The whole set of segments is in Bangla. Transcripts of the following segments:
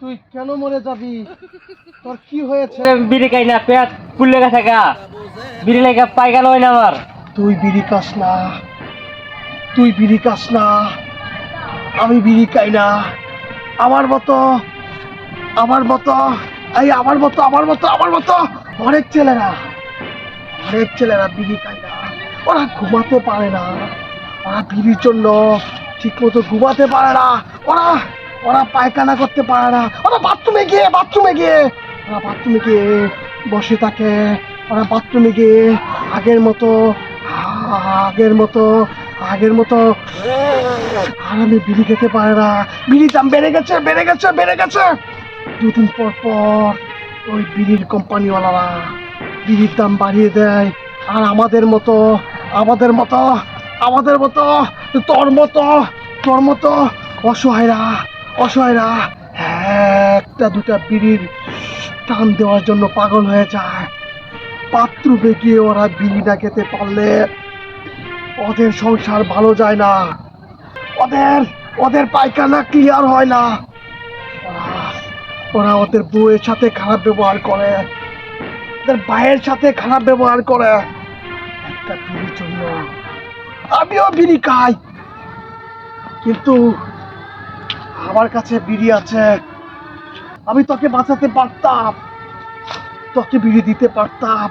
তুই কেন মরে যাবি? তোর কি হয়েছে? বিড়ি খাই না পেট ফুললে গেছে গা। বিড়ি লেগে পায়খানা হয় না আমার। তুই বিড়ি খাস না। তুই বিড়ি খাস না। আমি বিড়ি খাই না। আমার মতো আমার মতো এই আমার মতো আমার মতো আমার মতো। অনেক ছেলেরা অনেক ছেলেরা বিড়ি খায় না। ওরা ঘুমাতে পারে না। ওরা বিড়ির জন্য ঠিক মতো ঘুমাতে পারে না। ওরা ওরা পায়খানা করতে পারে না। ওরা বাথরুমে গিয়ে বাথরুমে গিয়ে। ওরা বাথরুমে গিয়ে বসে থাকে। ওরা বাথরুমে গিয়ে আগের মতো আগের মতো আগের মতো আরামে বিড়ি খেতে পারে না। বিড়ির দাম বেড়ে গেছে বেড়ে গেছে বেড়ে গেছে। দুদিন পর পর ওই বিড়ির কোম্পানিওয়ালারা বিড়ির দাম বাড়িয়ে দেয়। আর আমাদের মতো আমাদের মতো আমাদের মতো, তোর মতো তোর মতো অসহায়রা অসহায়রা একটা দুটা বিড়ির টান দেওয়ার জন্য পাগল হয়ে যায়। বাথরুমে গিয়ে ওরা বিড়ি না খেতে পারলে ওদের সংসার ভালো যায় না। ওদের ওদের পায়খানা ক্লিয়ার হয় না। ওরা ওদের বউয়ের সাথে খারাপ ব্যবহার করে, ওদের ভাইয়ের সাথে খারাপ ব্যবহার করে। একটা বিড়ির জন্য। আমিও বিড়ি খাই। কিন্তু আমার কাছে বিড়ি আছে। আমি তোকে বাঁচাতে পারতাম। তোকে বিড়ি দিতে পারতাম।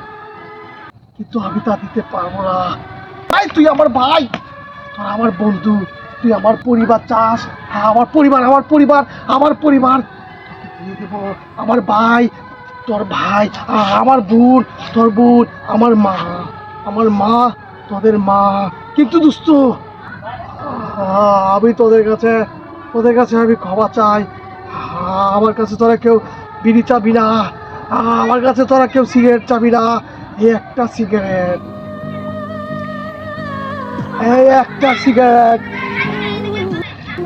কিন্তু আমি তা দিতে পারব না। ভাই, তুই আমার ভাই। তোর আমার বন্ধু। তুই আমার পরিবার চাস। হ্যাঁ আমার পরিবার আমার পরিবার আমার পরিবার। দিয়ে দেবো আমার ভাই, তোর ভাই আমার বোন, তোর বোন, আমার মা। আমার মা, তোদের মা। কিন্তু দোস্ত আ- আমি তোদের কাছে তোদের কাছে আমি ক্ষমা চাই। আমার কাছে তোরা কেউ বিড়ি চাবি না। আমার কাছে তোরা কেউ সিগারেট চাবি না। এই একটা সিগারেট। এই একটা সিগারেট।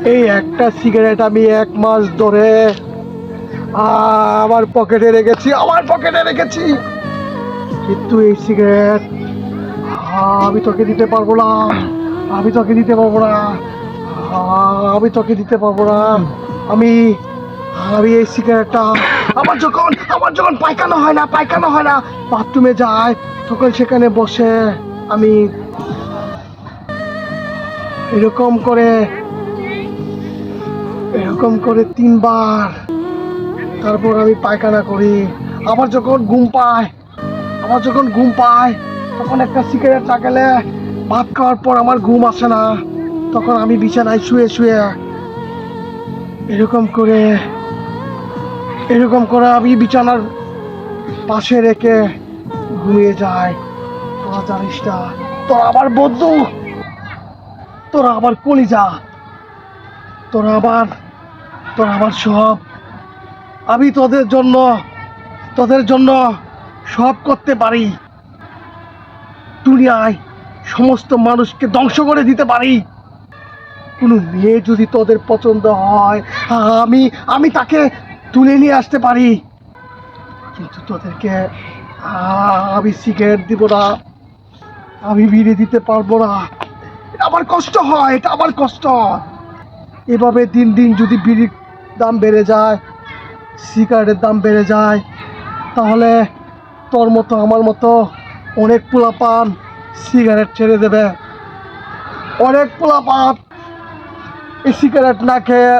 এই একটা সিগারেট আমি এক মাস ধরে আমার পকেটে রেখেছি, আমার পকেটে রেখেছি। কিন্তু এই সিগারেট আমি তোকে দিতে পারব না। আমি তোকে দিতে পারব না। আমি তোকে দিতে পারব না। আমি আমি এই সিগারেটটা আমার যখন আমার যখন পায়খানা হয় না, পায়খানা হয় না, বাথরুমে যায়, তখন সেখানে বসে আমি এরকম করে এরকম করে তিনবার তারপর আমি পায়খানা করি। আবার যখন ঘুম পায় আমার যখন ঘুম পায় তখন একটা সিগারেট লাগালে ভাত খাওয়ার পর আমার ঘুম আসে না। তখন আমি বিছানায় শুয়ে শুয়ে এরকম করে এরকম করে আমি বিছানার পাশে রেখে ঘুমিয়ে যাই। তোরা জানিস না, তোরা আমার বন্ধু। তোরা আমার কলিজা। তোরা আমার তোরা আমার সব। আমি তোদের জন্য তোদের জন্য সব করতে পারি। দুনিয়ায় সমস্ত মানুষকে ধ্বংস করে দিতে পারি। কোনো মেয়ে যদি তোদের পছন্দ হয়, আমি আমি তাকে তুলে নিয়ে আসতে পারি। কিন্তু তোদেরকে আমি সিগারেট দিব না। আমি বিড়ি দিতে পারব না। আমার কষ্ট হয়, এটা আমার কষ্ট। এভাবে দিন দিন যদি বিড়ির দাম বেড়ে যায়, সিগারেটের দাম বেড়ে যায়, তাহলে তোর মতো, আমার মতো অনেক পোলাপান সিগারেট ছেড়ে দেবে। অনেক পোলাপান এই সিগারেট না খেয়ে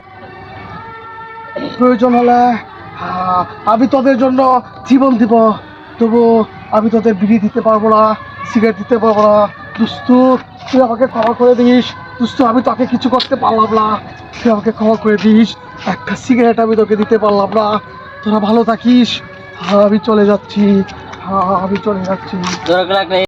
প্রয়োজন হলে আমি তোদের জন্য জীবন দিব। তবু আমি তোদের বিড়ি দিতে পারব না, সিগারেট দিতে পারব না। দুস্তু তুই আমাকে ক্ষমা করে দিস। দুস্তু আমি তোকে কিছু করতে পারলাম না। তুই আমাকে ক্ষমা করে দিস। একটা সিগারেট আমি তোকে দিতে পারলাম না। তোরা ভালো থাকিস। আমি চলে যাচ্ছি। আমি চলে যাচ্ছি।